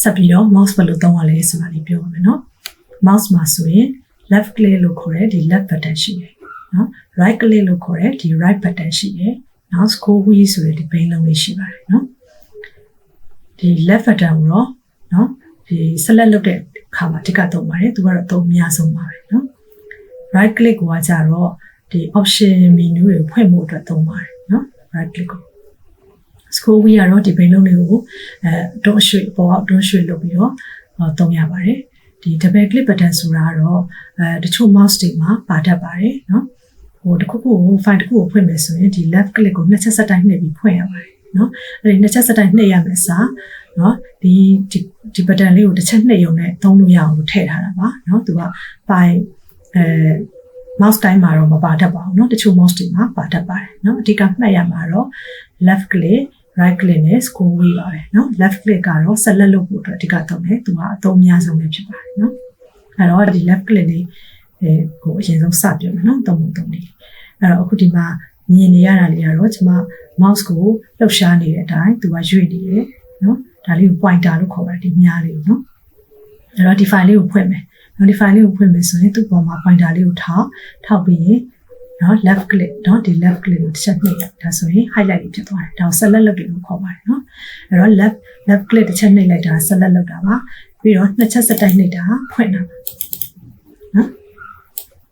ဆက်ပြီးတော့ mouse ဘယ်လိုသုံးရလဲဆိုတာလေးပြောပါမယ်နော် mouse မှာဆိုရင် left click လို့ခေါ်တဲ့ဒီ left button ရှိတယ်နော် right click လို့ခေါ်တဲ့ဒီ right button ရှိတယ်နောက် scroll wheel ဆိုတဲ့ဒီဘိန်းလုံးလေးရှိပါတယ်နော်ဒီ left button ကိုတော့နော်ဒီ select လုပ်တဲ့အခါမှာအဓိကသုံးပါတယ်သူကတော့အသုံးအများဆုံးပါပဲနော် right click ကိုကကြတော့ဒီ option menu တွေကိုဖွင့်ဖို့အတွက်သုံးပါတယ်နော် right click ကို scroll wheel ကတော့ဒီဘိန်းလုံးလေးကိုအဲတော့ရွှေ့ပေါ်တော့ရွှေ့လုပ်ပြီးတော့သုံးရပါတယ်ဒီ double click button ဆိုတာကတော့အဲတချို့ mouse တွေမှာပါတတ်ပါတယ်နော်ဟိုတစ်ခုခုကို file တစ်ခုကိုဖွင့်မယ်ဆိုရင်ဒီ left click ကိုနှစ်ချက်ဆက်တိုင်းနှိပ်ပြီးဖွင့်ရပါတယ်နော်အဲ့ဒီနှစ်ချက်ဆက်တိုင်းနှိပ်ရမယ်စာနော်ဒီဒီဒီ button လေးကိုတစ်ချက်နှိပ်ရုံနဲ့သုံးလို့ရအောင်လို့ထည့်ထားတာပါနော်သူက file အဲ mouse တိုင်းမှာတော့မပါတတ်ပါဘူးเนาะတချို့ mouse တွေမှာပါတတ်ပါတယ်เนาะအဓိကမှတ်ရမှာတော့ left click right click နဲ့ scroll wheel ပါပဲเนาะ left click ကတော့ select လုပ်ဖို့အတွက်အဓိကသုံးတယ်သူကအသုံးအများဆုံးပဲဖြစ်ပါတယ်เนาะအဲ့တော့ဒီ left click လေးအဲဟိုအရင်ဆုံးစပြမယ်เนาะသုံးဖို့သုံးနေအဲ့တော့အခုဒီမှာမြင်နေရတာလေးကတော့ကျွန်မ mouse ကိုလှုပ်ရှားနေတဲ့အတိုင်းသူကရွေ့နေတယ်เนาะဒါလေးကို pointer လို့ခေါ်ပါတယ်ဒီမြားလေးကိုเนาะအဲ့တော့ဒီ file လေးကိုဖွင့်မယ် notify လေးကိုဖွင့်မယ်ဆိုရင်သူ့ပေါ်မှာ pointer လေးကိုထောက်ထောက်ပြီးရင် နော် left click နော်ဒီ left click ကိုတစ်ချက်နှိပ်လိုက်ဒါဆိုရင် highlight လေးဖြစ်သွားတယ်ဒါကို select လုပ်တယ်လို့ခေါ်ပါတယ်နော်အဲ့တော့ left left click တစ်ချက်နှိပ်လိုက်တာ select လုပ်တာပါပြီးတော့နှစ်ချက်စတိုက်နှိပ်တာဖွင့်တာနော်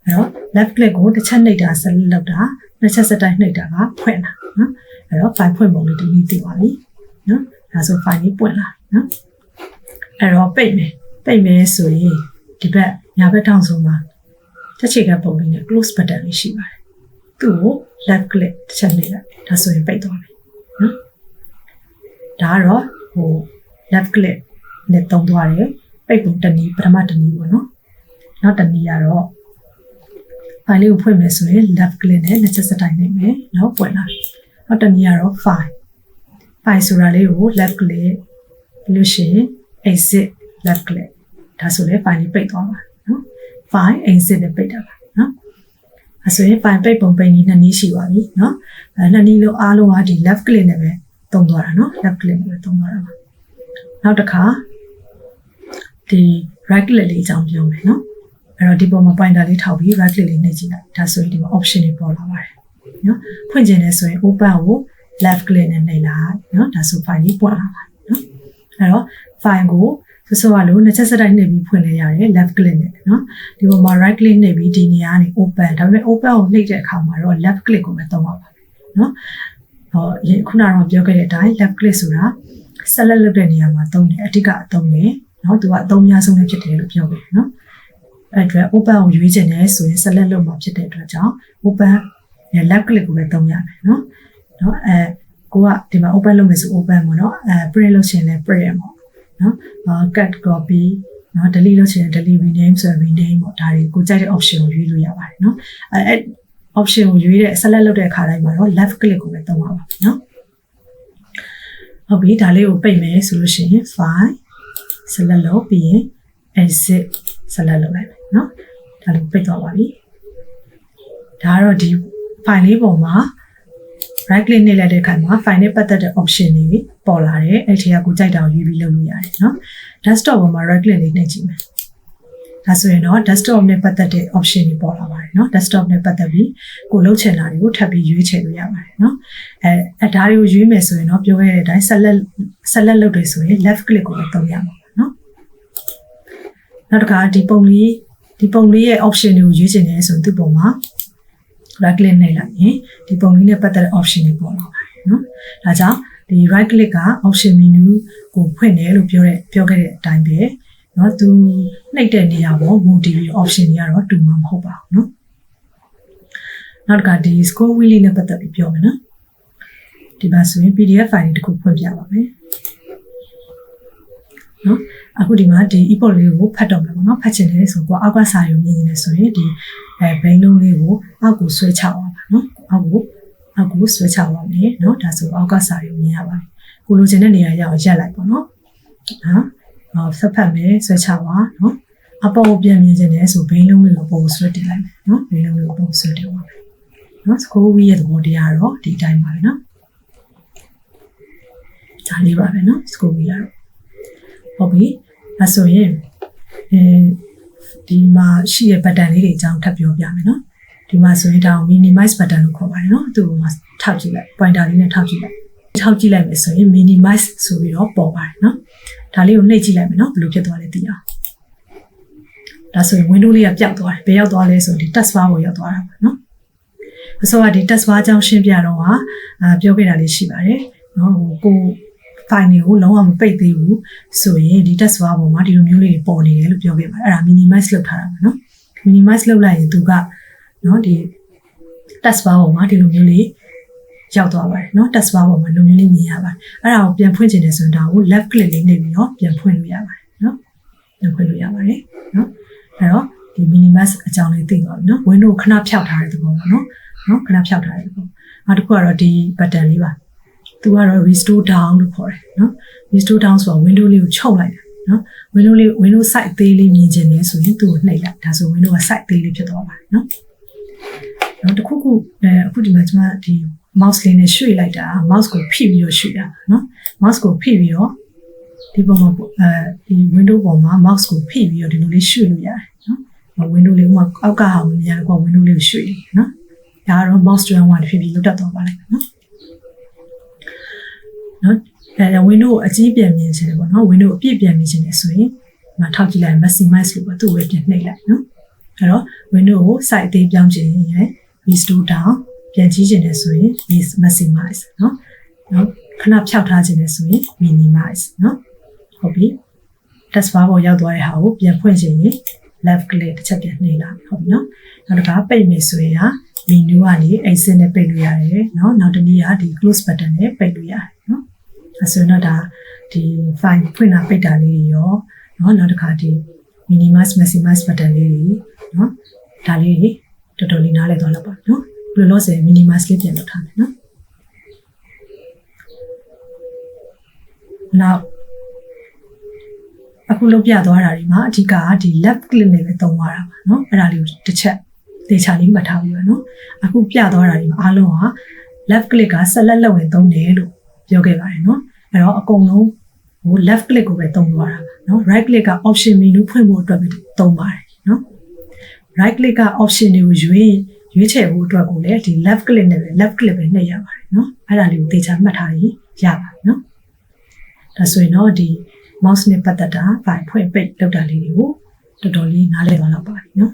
အဲ့တော့ left click ကိုတစ်ချက်နှိပ်တာ select လုပ်တာနှစ်ချက်စတိုက်နှိပ်တာကဖွင့်တာနော်အဲ့တော့ file ဖွင့်ပုံလေးဒီနည်းသိပါပြီနော်ဒါဆို file လေးပွင့်လာနော်အဲ့တော့ပိတ်မယ်ပိတ်မယ်ဆိုရင်ဒီဘက်ညာဘက်ထောင်ဆုံးမှာ တစ်ချိန်ကပုံလေးနဲ့ close button လေးရှိပါတယ်။သူ့ကို left click တစ်ချက်နှိပ်လိုက်ဒါဆိုရင်ပိတ်သွားမယ်နော်။ဒါကတော့ဟို left click နဲ့တုံးသွားတယ်ပိတ်ပုံတစ်နည်းပထမတစ်နည်းပေါ့နော်။နောက်တစ်နည်းကတော့ file လေးကိုဖွင့်မယ်ဆိုရင် left click နဲ့နှစ်ချက်စတိုင်းနေမယ်နော်ပွင့်လာ။နောက်တစ်နည်းကတော့ file file ဆိုတာလေးကို left click ပြီးလို့ရှိရင် exit left click ဒါဆိုလည်း file လေးပိတ်သွား မှာနော် file exit နဲ့ပိတ်တာပါနော်အဲဆိုရင် file ပိတ်ပုံပိတ်နည်းနှစ်နည်းရှိပါပြီနော်အဲနှစ်နည်းလုံးအားလုံးကဒီ left click နဲ့ပဲသုံးသွားတာနော် left click နဲ့ပဲသုံးသွားတာပါနောက်တစ်ခါဒီ right click လေးအကြောင်းပြောမယ်နော်အဲ့တော့ဒီပုံမှာ pointer လေးထောက်ပြီး right click လေးနှိပ်ကြည့်လိုက်ဒါဆိုရင်ဒီမှာ option တွေပေါ်လာပါတယ်နော်ဖွင့်ခြင်းလဲဆိုရင် open ကို left click နဲ့နှိပ်လိုက်နော်ဒါဆို file လေးပွင့်လာပါတယ်နော်အဲ့တော့ file ကို ဆိုဆိုရလို့နှစ်ချက်စတိုက်နှိပ်ပြီးဖွင့်လဲရတယ် left click နဲ့နော်ဒီပေါ်မှာ right click နှိပ်ပြီးဒီနေရာကနေ open ဒါပေမဲ့ open ကိုနှိပ်တဲ့အခါမှာတော့ left click ကိုပဲသုံးပါပါနော်ဟောခုနကတော့ပြောခဲ့တဲ့အတိုင်း left click ဆိုတာ select လုပ်တဲ့နေရာမှာသုံးတယ်အဓိကအသုံးတယ်နော်သူကအသုံးများဆုံးလည်းဖြစ်တယ်လို့ပြောခဲ့တယ်နော်အဲ့အတွက် open ကိုရွေးချင်တယ်ဆိုရင် select လုပ်မှာဖြစ်တဲ့အတွက်ကြောင့် open left click ကိုပဲသုံးရမယ်နော်နော်အဲကိုကဒီမှာ open လုပ်မယ်ဆို open ပေါ့နော်အဲ print လုပ်ချင်လဲ print ရပေါ့ နော်အာ cut copy နော် delete လုပ်ချင်ရင် delete rename ဆိုရင် rename ပေါ့ဒါတွေကိုကြိုက်တဲ့ option ကိုရွေးလို့ရပါတယ်နော်အဲ option ကိုရွေးတဲ့ select လုပ်တဲ့အခါတိုင်းမှာတော့ left click ကိုပဲသုံးပါပါနော်ဟုတ်ပြီဒါလေးကိုပိတ်မယ်ဆိုလို့ရှိရင် file select လုပ်ပြီးရင် exit select လုပ်လိုက်မယ်နော်ဒါလေးပိတ်သွားပါပြီဒါကတော့ဒီ file လေးပုံမှာ right click နှိပ်လိုက်တဲ့အခါမှာ file နဲ့ပတ်သက်တဲ့ option တွေပေါ်လာတယ်အဲ့ဒီကကိုကြိုက်တာကိုရွေးပြီးလုပ်လို့ရတယ်နော် desktop ပေါ်မှာ right click လေးနှိပ်ကြည့်မယ်ဒါဆိုရင်တော့ desktop နဲ့ပတ်သက်တဲ့ option တွေပေါ်လာပါတယ်နော် desktop နဲ့ပတ်သက်ပြီးကိုလုပ်ချင်တာတွေကိုထပ်ပြီးရွေးချယ်လို့ရပါတယ်နော်အဲအဲဒါတွေကိုရွေးမယ်ဆိုရင်တော့ပြောခဲ့တဲ့အတိုင်း select select လုပ်တယ်ဆိုရင် left click ကိုပဲသုံးရမှာပါနော်နောက်တစ်ခါဒီပုံလေးဒီပုံလေးရဲ့ option တွေကိုရွေးချင်တယ်ဆိုရင်ဒီပုံမှာ right click နှိပ်လိုက်ရင်ဒီပုံလေးနဲ့ပတ်သက်တဲ့ option တွေပေါ်လာပါတယ်နော်ဒါကြောင့်ဒီ right click က option menu ကိုဖွင့်တယ်လို့ပြောတဲ့ပြောခဲ့တဲ့အတိုင်းပဲเนาะသူနှိပ်တဲ့နေရာပေါ် mode option တွေကတော့တူမှာမဟုတ်ပါဘူးเนาะနောက်ကဒီ score wheel နဲ့ပတ်သက်ပြီးပြောမယ်နော်ဒီမှာဆိုရင် PDF file တစ်ခုဖွင့်ပြပါမယ် နော်အခုဒီမှာဒီ e-book လေးကိုဖတ်တော့မယ်ပေါ့နော်ဖတ်ချင်တယ်ဆိုတော့အောက်ကစာရုံမြင်နေတယ်ဆိုရင်ဒီအဲဘိန်းလုံးလေးကိုအောက်ကိုဆွဲချအောင်ပါနော်အောက်ကိုအောက်ကိုဆွဲချအောင်မယ်နော်ဒါဆိုအောက်ကစာရုံမြင်ရပါတယ်ကိုလိုချင်တဲ့နေရာရအောင်ရက်လိုက်ပေါ့နော်ဟာအော်ဆက်ဖတ်မယ်ဆွဲချပါနော်အပေါ်ကိုပြန်မြင်ချင်တယ်ဆိုဘိန်းလုံးလေးကိုပေါ်ကိုဆွဲတင်လိုက်မယ်နော်ဘိန်းလုံးလေးကိုပေါ်ကိုဆွဲတင်ပါမယ်နော်စကိုဝီရဲ့သဘောတရားတော့ဒီအတိုင်းပါပဲနော်ဒါလေးပါပဲနော်စကိုဝီကတော့ ဟုတ်ပြီအဲဆိုရင်အဲဒီမှာရှိတဲ့ button လေးတွေအကြောင်းထပ်ပြောပြမယ်နော်ဒီမှာဆိုရင်ဒါကို minimize button လို့ခေါ်ပါတယ်နော်သူ့ကိုထောက်ကြည့်လိုက် pointer လေးနဲ့ထောက်ကြည့်လိုက်ထောက်ကြည့်လိုက်မယ်ဆိုရင် minimize ဆိုပြီးတော့ပေါ်ပါတယ်နော်ဒါလေးကိုနှိပ်ကြည့်လိုက်မယ်နော်ဘယ်လိုဖြစ်သွားလဲသိအောင်ဒါဆိုရင် window လေးကပျောက်သွားတယ်ဘယ်ရောက်သွားလဲဆိုရင်ဒီ task bar ကိုရောက်သွားတာပါနော်အစောကဒီ task bar အကြောင်းရှင်းပြတော့ဟာအာပြောခဲ့တာလေးရှိပါတယ်နော်ဟိုကို file တွေကိုလုံးဝမပိတ်သေးဘူးဆိုရင်ဒီ task bar ပေါ်မှာဒီလိုမျိုးလေးပေါ်နေတယ်လို့ပြောခဲ့ပါတယ်အဲ့ဒါ minimize လုပ်ထားတာပါနော် minimize လုပ်လိုက်ရင်သူကနော်ဒီ task bar ပေါ်မှာဒီလိုမျိုးလေးရောက်သွားပါတယ်เนาะ task bar ပေါ်မှာလိုမျိုးလေးမြင်ရပါတယ်အဲ့ဒါကိုပြန်ဖွင့်ချင်တယ်ဆိုရင်ဒါကို left click လေးနဲ့ပြီးတော့ပြန်ဖွင့်လို့ရပါတယ်เนาะပြန်ဖွင့်လို့ရပါတယ်เนาะအဲ့တော့ဒီ minimize အကြောင်းလေးသိပါပြီเนาะ window ခဏဖျောက်ထားတဲ့သဘောပါเนาะเนาะခဏဖျောက်ထားတဲ့သဘောနောက်တစ်ခုကတော့ဒီ button လေးပါ သူကတော့ restore down လို့ခေါ်တယ်နော် restore down ဆိုတာ window လေးကိုချုပ်လိုက်တာနော် window လေး window side သေးလေးမြင်ချင်တယ်ဆိုရင်သူ့ကိုနှိပ်လိုက်ဒါဆို window က side သေးလေးဖြစ်သွားပါတယ်နော်နောက်တစ်ခုခုအခုဒီမှာကျွန်မဒီ mouse လေးနဲ့ရွှေ့လိုက်တာ mouse ကိုဖိပြီးတော့ရွှေ့တာနော် mouse ကိုဖိပြီးတော့ဒီပုံမှာအဲဒီ window ပေါ်မှာ mouse ကိုဖိပြီးတော့ဒီလိုလေးရွှေ့လို့ရတယ်နော် window လေးကအောက်ကဟာမမြင်ရတော့ window လေးကိုရွှေ့တယ်နော်ဒါကတော့ mouse 1 1တစ်ဖြည်းဖြည်းလောက်တက်သွားပါလိမ့်မယ်နော် နော်အဲဝင်းတို့အကြီးပြန်မြင်ခြင်းတယ်ပေါ့နော်ဝင်းတို့အပြည့်ပြန်မြင်ခြင်းတယ်ဆိုရင်မထောက်ကြည့်လိုက် maximize လို့ပေါ့သူ့ဝယ်ပြန်နှိပ်လိုက်နော်အဲ့တော့ window ကို site အသေးပြောင်းခြင်းရယ် restore down ပြန်ကြည့်ခြင်းတယ်ဆိုရင် maximize နော်နော်ခဏဖြောက်ထားခြင်းတယ်ဆိုရင် minimize နော်ဟုတ်ပြီ task bar ပေါ်ရောက်သွားတဲ့ဟာကိုပြန်ဖွင့်ခြင်းရင် left click တစ်ချက်ပြန်နှိပ်လိုက်ဟုတ်ပြီနော်နောက်တစ်ခါပိတ်မယ်ဆိုရင်ဟာ menu ကနေ exit နဲ့ပိတ်လို့ရတယ်နော်နောက်တစ်နည်းကဒီ close button နဲ့ပိတ်လို့ရတယ်နော် အဲဆိုတော့ဒါဒီ file ဖွင့်တာပိတ်တာလေးတွေရောเนาะနောက်တစ်ခါဒီ minimize maximize button လေးတွေเนาะဒါလေးတွေတော်တော်လေးနားလည်သွားတော့ပါเนาะဘယ်လိုလို့ဆိုရင် minimize လေးပြန်လုပ်ထားမယ်เนาะနောက်အခုလုပ်ပြသွားတာဒီမှာအဓိကကဒီ left click နဲ့ပဲသုံးသွားတာပါเนาะအဲ့ဒါလေးကိုတစ်ချက်သေချာလေးမှတ်ထားပြီးပါเนาะအခုပြသွားတာဒီမှာအားလုံးက left click ကဆက်လက်လက်ဝင်သုံးတယ်လို့ပြောခဲ့ပါတယ်เนาะ အဲ့တော့အကုန်လုံးဟို left click ကိုပဲသုံးသွားတာနော် right click က option menu ဖွင့်ဖို့အတွက်ပဲသုံးပါတယ်နော် right click က option တွေကိုရွေးရွေးချယ်ဖို့အတွက်ကိုလည်းဒီ left click နဲ့ပဲ left click ပဲနှိပ်ရပါတယ်နော်အဲ့ဒါလေးကိုသေချာမှတ်ထားရင်ရပါတယ်နော်ဒါဆိုရင်တော့ဒီ mouse နဲ့ပတ်သက်တာ file ဖွင့်ပိတ်လောက်တာလေးတွေကိုတော်တော်လေးနားလည်သွားတော့ပါပြီနော်